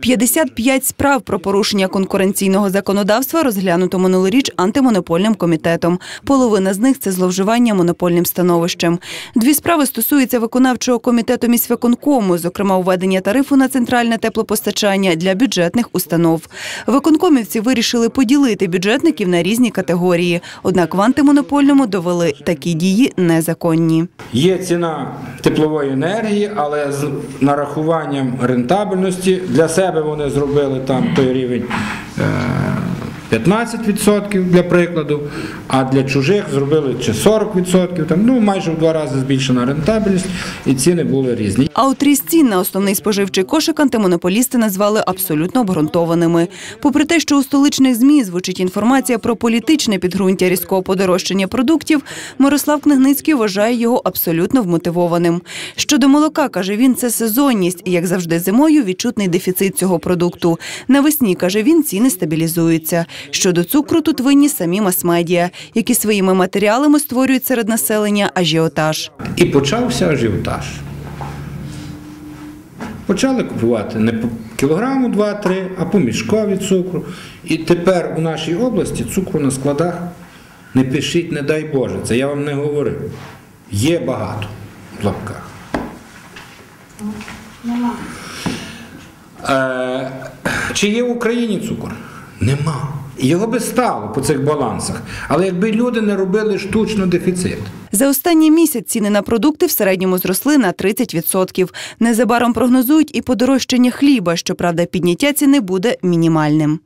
55 справ про порушення конкуренційного законодавства розглянуто минулоріч антимонопольним комітетом. Половина з них це зловживання монопольним становищем. Дві справи стосуються виконавчого комітету міськвиконкому, зокрема введення тарифу на центральне теплопостачання для бюджетних установ. Виконкомівці вирішили поділити бюджетників на різні категорії. Однак в антимонопольному довели такі дії незаконні. Є ціна теплової енергії, але з нарахуванням рентабельності для себе вони зробили там той рівень е, 15% для прикладу, а для чужих зробили чи 40%, там, ну майже в два рази збільшена рентабельність, і ціни були різні. А от ріст цін на основний споживчий кошик антимонополісти назвали абсолютно обґрунтованими. Попри те, що у столичних ЗМІ звучить інформація про політичне підґрунтя різкого подорожчання продуктів, Мирослав Книгницький вважає його абсолютно вмотивованим. Щодо молока, каже він, це сезонність, і як завжди зимою відчутний дефіцит цього продукту. Навесні, каже він, ціни стабілізуються. Щодо цукру, тут винні самі мас-медіа, які своїми матеріалами створюють серед населення ажіотаж. І почався ажіотаж. Почали купувати не по кілограму 2-3, а по мішкові цукру. І тепер у нашій області цукру на складах не пишіть, не дай Боже. Це я вам не говорив. Є багато в лапках. Е, чи є в Україні цукор? Нема. Його би стало по цих балансах. Але якби люди не робили штучно дефіцит. За останній місяць ціни на продукти в середньому зросли на 30%. Незабаром прогнозують і подорожчання хліба. Щоправда, підняття ціни буде мінімальним.